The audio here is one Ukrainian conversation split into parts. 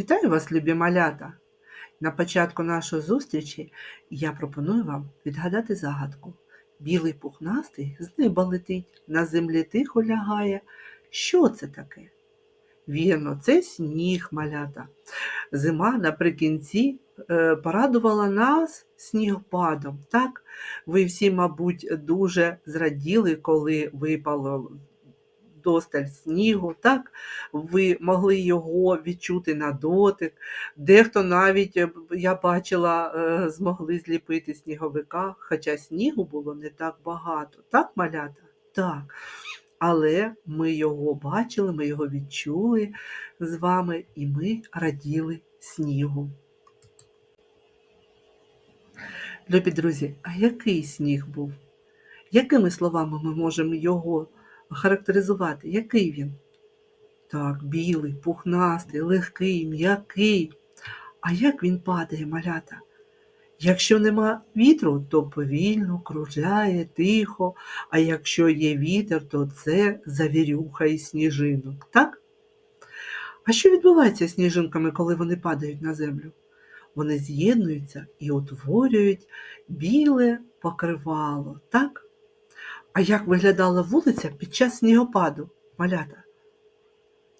Вітаю вас, любі малята! На початку нашої зустрічі я пропоную вам відгадати загадку. Білий пухнастий з неба летить, на землі тихо лягає. Що це таке? Вірно, це сніг малята. Зима наприкінці е, порадувала нас снігопадом. Так? Ви всі, мабуть, дуже зраділи, коли випало досталь снігу, так? ви могли його відчути на дотик. Дехто навіть, е, я бачила, е, змогли зліпити сніговика, хоча снігу було не так багато. Так, малята? Так. Але ми його бачили, ми його відчули з вами, і ми раділи снігу. Любі друзі, а який сніг був? Якими словами ми можемо його характеризувати? Який він? Так, білий, пухнастий, легкий, м'який. А як він падає, малята? Якщо нема вітру, то повільно, кружляє, тихо, а якщо є вітер, то це завірюха і сніжинок, так? А що відбувається з сніжинками, коли вони падають на землю? Вони з'єднуються і утворюють біле покривало, так? А як виглядала вулиця під час снігопаду, малята?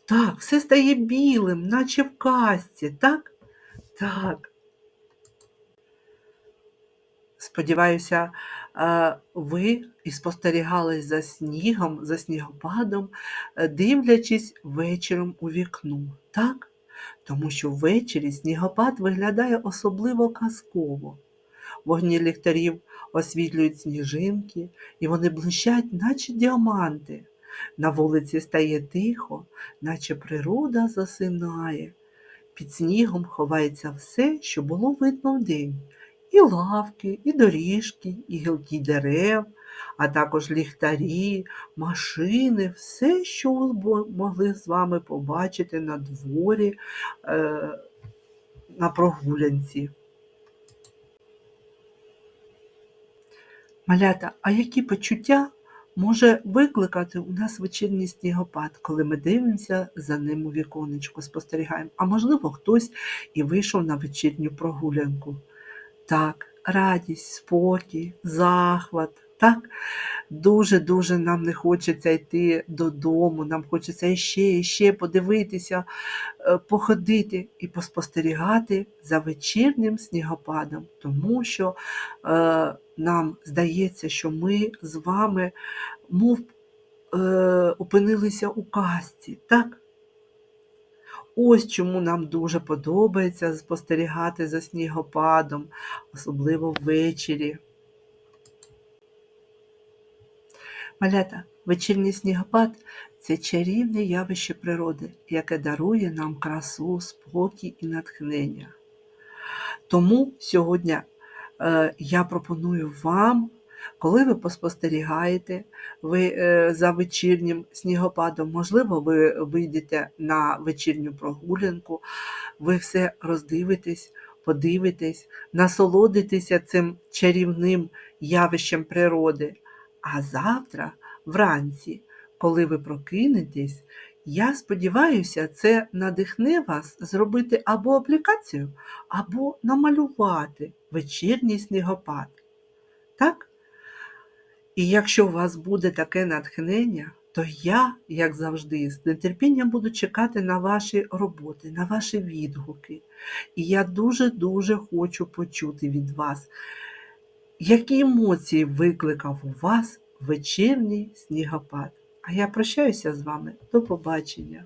Так, все стає білим, наче в казці, так? Так. Сподіваюся, ви і спостерігали за снігом, за снігопадом, е, дивлячись вечором у вікно, так? Тому що ввечері снігопад виглядає особливо казково. Вогні ліхтарів освітлюють сніжинки, і вони блищать, наче діаманти. На вулиці стає тихо, наче природа засинає. Під снігом ховається все, що було видно вдень. І лавки, і доріжки, і гілки дерев, а також ліхтарі, машини, все, що ви могли з вами побачити на дворі, е, на прогулянці. Малята, а які почуття може викликати у нас вечірній снігопад, коли ми дивимося за ним у віконечко, спостерігаємо? А можливо, хтось і вийшов на вечірню прогулянку. Так, радість, спокій, захват. Так, дуже-дуже нам не хочеться йти додому, нам хочеться іще, іще подивитися, е, походити і поспостерігати за вечірнім снігопадом, тому що е, нам здається, що ми з вами мов е, опинилися у казці, так? Ось чому нам дуже подобається спостерігати за снігопадом, особливо ввечері. Малята, вечірній снігопад це чарівне явище природи, яке дарує нам красу, спокій і натхнення. Тому сьогодні я пропоную вам, коли ви поспостерігаєте ви, е, за вечірнім снігопадом, можливо, ви вийдете на вечірню прогулянку, ви все роздивитесь, подивитесь, насолодитеся цим чарівним явищем природи. А завтра, вранці, коли ви прокинетесь, я сподіваюся, це надихне вас зробити або аплікацію, або намалювати вечірній снігопад. Так? І якщо у вас буде таке натхнення, то я, як завжди, з нетерпінням буду чекати на ваші роботи, на ваші відгуки. І я дуже-дуже хочу почути від вас, які емоції викликав у вас вечірній снігопад. Я прощаюся з вами. До побачення.